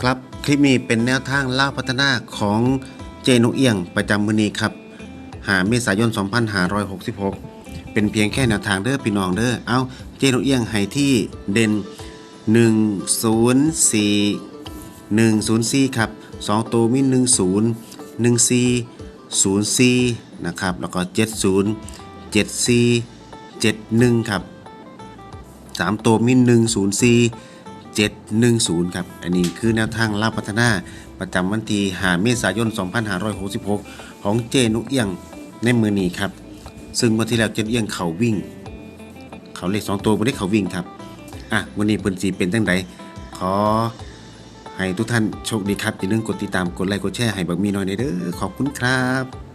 ครับคลิปนี้เป็นแนวทางล่าพัฒนาของเจนกเอียงประจำมือนี้ครับหาเมษายน 2566 เป็นเพียงแค่แนวทางเด้อพี่น้องเด้อเอาเจนกเอียงให้ที่เด่น 104 104 ครับ 2 ตัวมี 10 14 04 นะครับ แล้วก็ 70 74 71 ครับสามตัวมีห นึ่งศูนย์สี่เจ็ดหนึ่งศูนย์ครับ อันนี้คือแนวทางลาบพัฒนา ประจำวันที่หาเมษายน 2566 ของเจนุเอียงในมือนี้ครับ ซึ่งวันที่แล้วเจนุเอียงเขาวิ่ง เขาเลขสองตัวไม่ได้เขาวิ่งครับ อะวันนี้เพิ่นสีเป็นจังไดขอให้ทุกท่านโชคดีครับอย่าลืมกดติดตามกดไลค์กดแชร์ให้บักมีน้อยในเด้อขอบคุณครับ